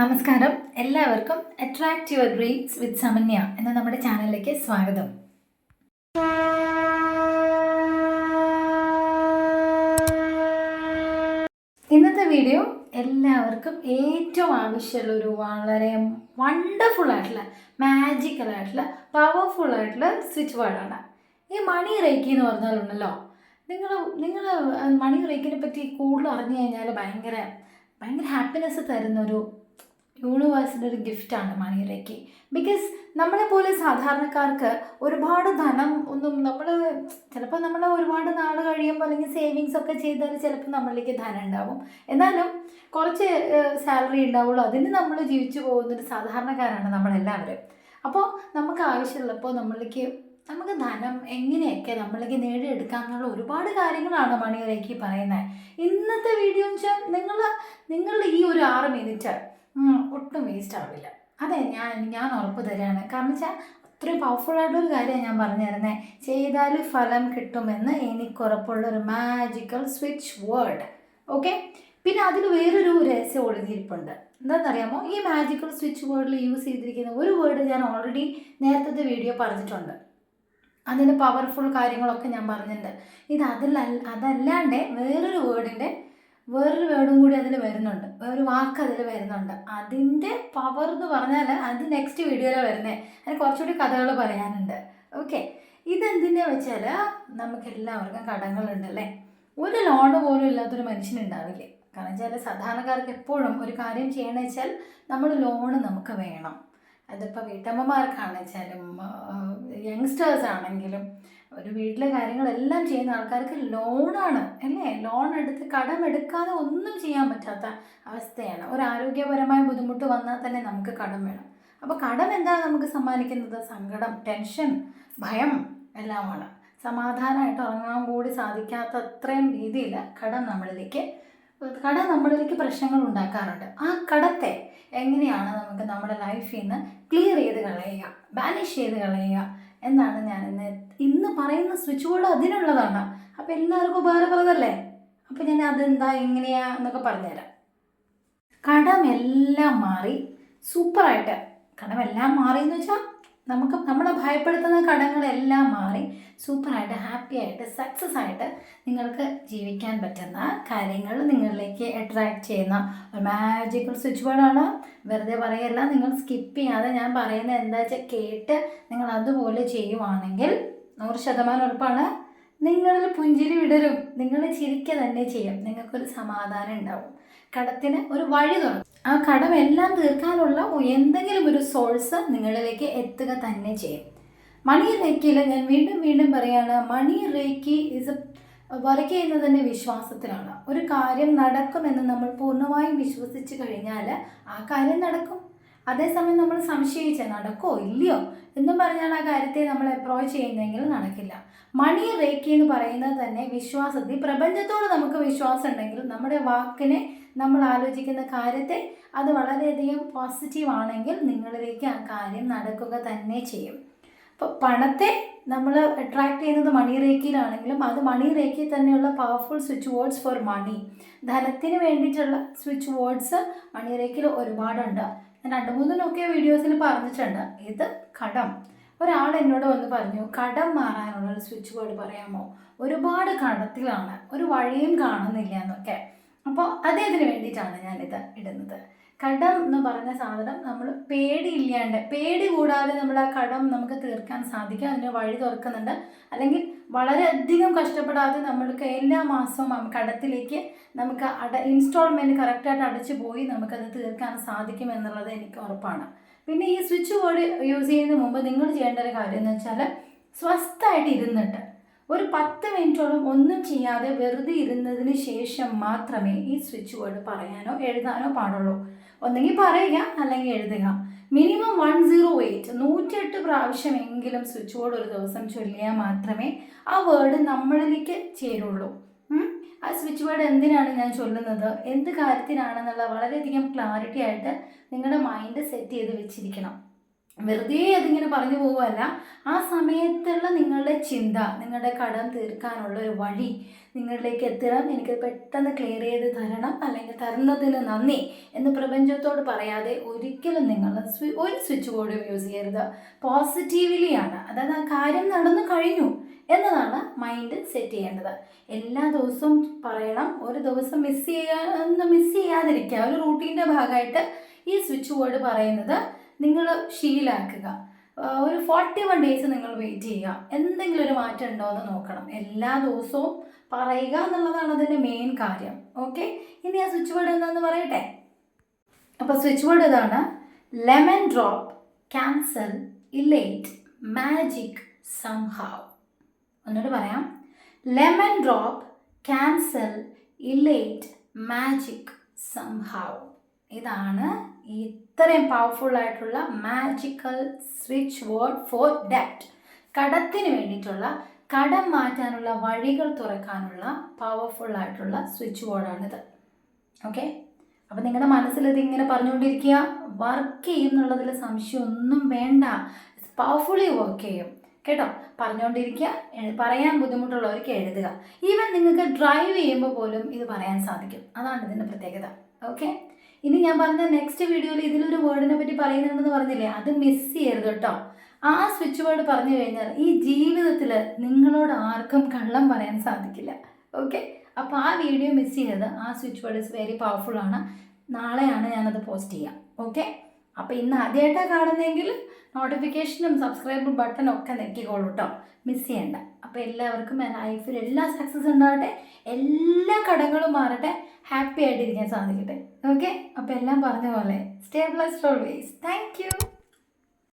നമസ്കാരം. എല്ലാവർക്കും attract your dreams with Samanya എന്ന നമ്മുടെ ചാനലിലേക്ക് സ്വാഗതം. ഇന്നത്തെ വീഡിയോ എല്ലാവർക്കും ഏറ്റവും ആവശ്യമുള്ള ഒരു വളരെ വണ്ടർഫുൾ ആയിട്ടുള്ള മാജിക്കൽ ആയിട്ടുള്ള പവർഫുൾ ആയിട്ടുള്ള സ്വിച്ച് വേർഡാണ് ഈ മണി റേക്കി എന്ന് പറഞ്ഞാലുണ്ടല്ലോ നിങ്ങൾ നിങ്ങൾ മണി റേക്കിനെ പറ്റി കൂടുതൽ അറിഞ്ഞു കഴിഞ്ഞാൽ ഭയങ്കര ഭയങ്കര ഹാപ്പിനെസ് തരുന്നൊരു യൂണിവേഴ്സിന്റെ ഒരു ഗിഫ്റ്റാണ് മണി റേക്കി ബിക്കോസ് നമ്മളെ പോലെ സാധാരണക്കാർക്ക് ഒരുപാട് ധനം ഒന്നും നമ്മൾ ചിലപ്പോൾ നമ്മൾ ഒരുപാട് നാൾ കഴിയുമ്പോൾ അല്ലെങ്കിൽ സേവിങ്സ് ഒക്കെ ചെയ്താൽ ചിലപ്പോൾ നമ്മളിലേക്ക് ധനം ഉണ്ടാവും. എന്നാലും കുറച്ച് സാലറി ഉണ്ടാവുള്ളൂ. അതിന് നമ്മൾ ജീവിച്ചു പോകുന്നൊരു സാധാരണക്കാരാണ് നമ്മളെല്ലാവരും. അപ്പോൾ നമുക്ക് ആവശ്യമുള്ളപ്പോൾ നമ്മളിലേക്ക് നമുക്ക് ധനം എങ്ങനെയൊക്കെ നമ്മളിലേക്ക് നേടിയെടുക്കാം എന്നുള്ള ഒരുപാട് കാര്യങ്ങളാണ് മണിയിലേക്ക് പറയുന്നത്. ഇന്നത്തെ വീഡിയോ എന്ന് വെച്ചാൽ നിങ്ങൾ നിങ്ങളുടെ ഈ ഒരു ആറ് മിനിറ്റ് ഒട്ടും വേസ്റ്റ് ആവില്ല അതെ ഞാൻ ഞാൻ ഉറപ്പ് തരാണ്. കാരണം വെച്ചാൽ അത്രയും പവർഫുൾ ആയിട്ടുള്ള ഒരു കാര്യമാണ് ഞാൻ പറഞ്ഞു തരുന്നത് ചെയ്താൽ ഫലം കിട്ടുമെന്ന് എനിക്ക് ഉറപ്പുള്ള ഒരു മാജിക്കൽ സ്വിച്ച് വേർഡ് ഓക്കെ പിന്നെ അതിൽ വേറൊരു രഹസ്യം ഒളിഞ്ഞിരിപ്പുണ്ട്. എന്താണെന്നറിയാമോ ഈ മാജിക്കൽ സ്വിച്ച് വേർഡിൽ യൂസ് ചെയ്തിരിക്കുന്ന ഒരു വേർഡ് ഞാൻ ഓൾറെഡി നേരത്തെ വീഡിയോ പറഞ്ഞിട്ടുണ്ട്. അതിന്റെ പവർഫുൾ കാര്യങ്ങളൊക്കെ ഞാൻ പറഞ്ഞിട്ടുണ്ട്. ഇത് അതിൽ അതല്ലാണ്ട് വേറൊരു വേർഡിന്റെ വേറൊരു വേർഡും കൂടി അതിൽ വരുന്നുണ്ട്. വേറൊരു വാക്ക് അതിൽ വരുന്നുണ്ട്. അതിന്റെ പവർ എന്ന് പറഞ്ഞാൽ അത് നെക്സ്റ്റ് വീഡിയോയിലാണ് വരുന്നത് അതിന് കുറച്ചുകൂടി കഥകൾ പറയാനുണ്ട്. ഓക്കെ ഇതെന്തിനാ വെച്ചാൽ നമുക്ക് എല്ലാവർക്കും കടങ്ങളുണ്ടല്ലേ ഒരു ലോണ് പോലും ഇല്ലാത്തൊരു മനുഷ്യനുണ്ടാവില്ലേ കാരണം വെച്ചാൽ സാധാരണക്കാർക്ക് എപ്പോഴും ഒരു കാര്യം ചെയ്യണമെന്ന് വെച്ചാൽ നമ്മൾ ലോണ് നമുക്ക് വേണം. അതിപ്പോൾ വീട്ടമ്മമാർക്കാണെന്ന് വെച്ചാലും യങ്സ്റ്റേഴ്സ് ആണെങ്കിലും ഒരു വീട്ടിലെ കാര്യങ്ങളെല്ലാം ചെയ്യുന്ന ആൾക്കാർക്ക് ലോണാണ് അല്ലേ? ലോൺ എടുത്ത് കടം എടുക്കാതെ ഒന്നും ചെയ്യാൻ പറ്റാത്ത അവസ്ഥയാണ്. ഒരു ആരോഗ്യപരമായ ബുദ്ധിമുട്ട് വന്നാൽ തന്നെ നമുക്ക് കടം വേണം. അപ്പോൾ കടം എന്താണ് നമുക്ക് സമ്മാനിക്കുന്നത്? സങ്കടം ടെൻഷൻ ഭയം എല്ലാമാണ്. സമാധാനമായിട്ട് ഉറങ്ങാൻ കൂടി സാധിക്കാത്ത അത്രയും രീതിയിൽ കടം നമ്മളിലേക്ക് കടം നമ്മളിലേക്ക് പ്രശ്നങ്ങൾ ഉണ്ടാക്കാറുണ്ട്. ആ കടത്തെ എങ്ങനെയാണ് നമുക്ക് നമ്മുടെ ലൈഫിൽ നിന്ന് ക്ലിയർ ചെയ്ത് കളയുക ബാനിഷ് ചെയ്ത് കളയുക എന്നാണ് പറയുന്ന സ്വിച്ച് ബോർഡ് അതിനുള്ളതാണ്. അപ്പോൾ എല്ലാവർക്കും ഉപകാരപ്രദമല്ലേ? അപ്പോൾ ഞാൻ അതെന്താ എങ്ങനെയാ എന്നൊക്കെ പറഞ്ഞുതരാം. കടമെല്ലാം മാറി. സൂപ്പറായിട്ട്. കടമെല്ലാം മാറി എന്ന് വെച്ചാൽ നമുക്ക് നമ്മളെ ഭയപ്പെടുത്തുന്ന കടങ്ങളെല്ലാം മാറി. സൂപ്പറായിട്ട് ഹാപ്പി ആയിട്ട് സക്സസ് ആയിട്ട് നിങ്ങൾക്ക് ജീവിക്കാൻ പറ്റുന്ന കാര്യങ്ങൾ നിങ്ങളിലേക്ക് അട്രാക്റ്റ് ചെയ്യുന്ന ഒരു മാജിക്കൽ സ്വിച്ച് ബോർഡാണ് വെറുതെ പറയല്ല നിങ്ങൾ സ്കിപ്പ് ചെയ്യാതെ ഞാൻ പറയുന്നത് എന്താ വെച്ചാൽ കേട്ട് നിങ്ങൾ അതുപോലെ ചെയ്യുവാണെങ്കിൽ നൂറ് ശതമാനം ഉറപ്പാണ്. നിങ്ങളിൽ പുഞ്ചിരി വിടരും. നിങ്ങൾ ചിരിക്കുക തന്നെ ചെയ്യും. നിങ്ങൾക്കൊരു സമാധാനം ഉണ്ടാവും. കടത്തിന് ഒരു വഴി തുറക്കും. ആ കടം എല്ലാം തീർക്കാനുള്ള എന്തെങ്കിലും ഒരു സോഴ്സ് നിങ്ങളിലേക്ക് എത്തുക തന്നെ ചെയ്യും. മണി റേക്കിയിൽ ഞാൻ വീണ്ടും വീണ്ടും പറയുകയാണ് മണി റേക്കി ഇസ് വർക്ക് ചെയ്യുന്നത് തന്നെ വിശ്വാസത്തിലാണ് ഒരു കാര്യം നടക്കുമെന്ന് നമ്മൾ പൂർണമായും വിശ്വസിച്ച് കഴിഞ്ഞാൽ ആ കാര്യം നടക്കും. അതേസമയം നമ്മൾ സംശയിച്ച നടക്കോ? ഇല്ലയോ? എന്നും പറഞ്ഞാൽ ആ കാര്യത്തെ നമ്മൾ അപ്രോച്ച് ചെയ്യുന്നെങ്കിൽ നടക്കില്ല. മണി റേക്കി എന്ന് പറയുന്നത് തന്നെ വിശ്വാസത്തിൽ പ്രപഞ്ചത്തോട് നമുക്ക് വിശ്വാസം ഉണ്ടെങ്കിൽ നമ്മുടെ വാക്കിനെ നമ്മൾ ആലോചിക്കുന്ന കാര്യത്തെ അത് വളരെയധികം പോസിറ്റീവ് ആണെങ്കിൽ നിങ്ങളിലേക്ക് ആ കാര്യം നടക്കുക തന്നെ ചെയ്യും. അപ്പോൾ പണത്തെ നമ്മൾ അട്രാക്ട് ചെയ്യുന്നത് മണി റേക്കിയിലാണെങ്കിലും അത് മണി റേക്കിൽ തന്നെയുള്ള powerful switch words for money ധനത്തിന് വേണ്ടിയിട്ടുള്ള സ്വിച്ച് വേർഡ്സ് മണി റേക്കിൽ ഒരുപാടുണ്ട്. ഞാൻ രണ്ട് മൂന്ന് നോക്കിയ വീഡിയോസിൽ പറഞ്ഞിട്ടുണ്ട്. ഇത് കടം. ഒരാൾ എന്നോട് വന്ന് പറഞ്ഞു കടം മാറാനുള്ള ഒരു സ്വിച്ച് ബോർഡ് പറയാമോ? ഒരുപാട് കടത്തിലാണ്. ഒരു വഴിയും കാണുന്നില്ല എന്നൊക്കെ. അപ്പോൾ അതേതിന് വേണ്ടിയിട്ടാണ് ഞാനിത് ഇടുന്നത്. കടം എന്ന് പറഞ്ഞ സാധനം നമ്മൾ പേടിയില്ലാണ്ട് പേടി കൂടാതെ നമ്മൾ ആ കടം നമുക്ക് തീർക്കാൻ സാധിക്കും അതിന് വഴി തുറക്കുന്നുണ്ട്. അല്ലെങ്കിൽ വളരെയധികം കഷ്ടപ്പെടാതെ നമ്മൾക്ക് എല്ലാ മാസവും കടത്തിലേക്ക് നമുക്ക് അട ഇൻസ്റ്റാൾമെന്റ് കറക്റ്റായിട്ട് അടച്ചു പോയി നമുക്കത് തീർക്കാൻ സാധിക്കും എന്നുള്ളത് എനിക്ക് ഉറപ്പാണ്. പിന്നെ ഈ സ്വിച്ച് ബോർഡ് യൂസ് ചെയ്യുന്നതിന് മുമ്പ് നിങ്ങൾ ചെയ്യേണ്ട ഒരു കാര്യം എന്ന് വെച്ചാൽ സ്വസ്ഥമായിട്ട് ഇരുന്നിട്ട് ഒരു പത്ത് മിനിറ്റോളം ഒന്നും ചെയ്യാതെ വെറുതെ ഇരുന്നതിന് ശേഷം മാത്രമേ ഈ സ്വിച്ച് ബോർഡ് പറയാനോ എഴുതാനോ പാടുള്ളൂ. ഒന്നെങ്കിൽ പറയുക അല്ലെങ്കിൽ എഴുതുക. മിനിമം വൺ സീറോ എയ്റ്റ് നൂറ്റിയെട്ട് പ്രാവശ്യമെങ്കിലും സ്വിച്ച് ബോർഡ് ഒരു ദിവസം ചൊല്ലിയാൽ മാത്രമേ ആ വേർഡ് നമ്മളിലേക്ക് ചേരുള്ളൂ. ആ സ്വിച്ച് ബോർഡ് എന്തിനാണ് ഞാൻ ചൊല്ലുന്നത്? എന്ത് കാര്യത്തിനാണെന്നുള്ള വളരെയധികം ക്ലാരിറ്റി ആയിട്ട് നിങ്ങളുടെ മൈൻഡ് സെറ്റ് ചെയ്ത് വെച്ചിരിക്കണം. വെറുതെ അതിങ്ങനെ പറഞ്ഞു പോകുമല്ല ആ സമയത്തുള്ള നിങ്ങളുടെ ചിന്ത നിങ്ങളുടെ കടം തീർക്കാനുള്ള ഒരു വഴി നിങ്ങളിലേക്ക് എത്തണം. എനിക്ക് പെട്ടെന്ന് ക്ലിയർ ചെയ്ത് തരണം. അല്ലെങ്കിൽ തരുന്നതിന് നന്ദി എന്ന് പ്രപഞ്ചത്തോട് പറയാതെ ഒരിക്കലും നിങ്ങൾ ഒരു സ്വിച്ച് ബോർഡും യൂസ് ചെയ്യരുത്. പോസിറ്റീവ്ലിയാണ് അതായത് ആ കാര്യം നടന്നു കഴിഞ്ഞു എന്നതാണ് മൈൻഡ് സെറ്റ് ചെയ്യേണ്ടത്. എല്ലാ ദിവസവും പറയണം. ഒരു ദിവസം മിസ് ചെയ്യാ മിസ് ചെയ്യാതിരിക്കുക. ഒരു റൂട്ടീന്റെ ഭാഗമായിട്ട് ഈ സ്വിച്ച് ബോർഡ് പറയുന്നത് നിങ്ങൾ ശീലാക്കുക. ഒരു ഫോർട്ടി വൺ ഡേയ്സ് നിങ്ങൾ വെയിറ്റ് ചെയ്യുക. എന്തെങ്കിലും ഒരു മാറ്റം ഉണ്ടോ എന്ന് നോക്കണം. എല്ലാ ദിവസവും പറയുക എന്നുള്ളതാണ് അതിന്റെ മെയിൻ കാര്യം. ഓക്കെ ഇനി ആ സ്വിച്ച് ബോർഡ് എന്താണെന്ന് പറയട്ടെ? അപ്പോൾ സ്വിച്ച് ബോർഡ് ഇതാണ് lemon drop cancel elate magic somehow ഒന്നുകൂടി പറയാം. Lemon drop cancel elate magic somehow ഇതാണ് ഇത്രയും പവർഫുൾ ആയിട്ടുള്ള magical switch word for debt കടത്തിന് വേണ്ടിയിട്ടുള്ള കടം മാറ്റാനുള്ള വഴികൾ തുറക്കാനുള്ള പവർഫുൾ ആയിട്ടുള്ള സ്വിച്ച് ബോർഡാണിത് ഓക്കെ അപ്പോൾ നിങ്ങളുടെ മനസ്സിൽ ഇത് ഇങ്ങനെ പറഞ്ഞുകൊണ്ടിരിക്കുക. വർക്ക് ചെയ്യും എന്നുള്ളതിൽ സംശയമൊന്നും വേണ്ട. പവർഫുള്ളി വർക്ക് ചെയ്യും. കേട്ടോ? പറഞ്ഞുകൊണ്ടിരിക്കുക. പറയാൻ ബുദ്ധിമുട്ടുള്ളവർക്ക് എഴുതുക. ഈവൻ നിങ്ങൾക്ക് ഡ്രൈവ് ചെയ്യുമ്പോൾ പോലും ഇത് പറയാൻ സാധിക്കും. അതാണ് ഇതിന്റെ പ്രത്യേകത. ഓക്കെ ഇനി ഞാൻ പറഞ്ഞ നെക്സ്റ്റ് വീഡിയോയിൽ ഇതിലൊരു വേർഡിനെ പറ്റി പറയുന്നുണ്ടെന്ന് പറഞ്ഞില്ലേ? അത് മിസ് ചെയ്യരുത് കേട്ടോ. ആ സ്വിച്ച് വേർഡ് പറഞ്ഞു കഴിഞ്ഞാൽ ഈ ജീവിതത്തിൽ നിങ്ങളോട് ആർക്കും കള്ളം പറയാൻ സാധിക്കില്ല. ഓക്കെ അപ്പോൾ ആ വീഡിയോ മിസ് ചെയ്യരുത്. ആ switch word is very powerful ആണ്. നാളെയാണ് ഞാനത് പോസ്റ്റ് ചെയ്യുക ഓക്കെ അപ്പോൾ ഇന്ന് ആദ്യമായിട്ടാണ് കാണുന്നതെങ്കിൽ നോട്ടിഫിക്കേഷനും സബ്സ്ക്രൈബ് ബട്ടണും ഒക്കെ നെക്കിക്കോളൂ കേട്ടോ മിസ് ചെയ്യണ്ട. അപ്പോൾ എല്ലാവർക്കും ലൈഫിൽ എല്ലാ സക്സസ് ഉണ്ടാവട്ടെ എല്ലാ കടങ്ങളും മാറട്ടെ ഹാപ്പി ആയിട്ടിരിക്കാൻ സാധിക്കട്ടെ. ഓക്കെ അപ്പോൾ എല്ലാം പറഞ്ഞ പോലെ stay blessed always thank you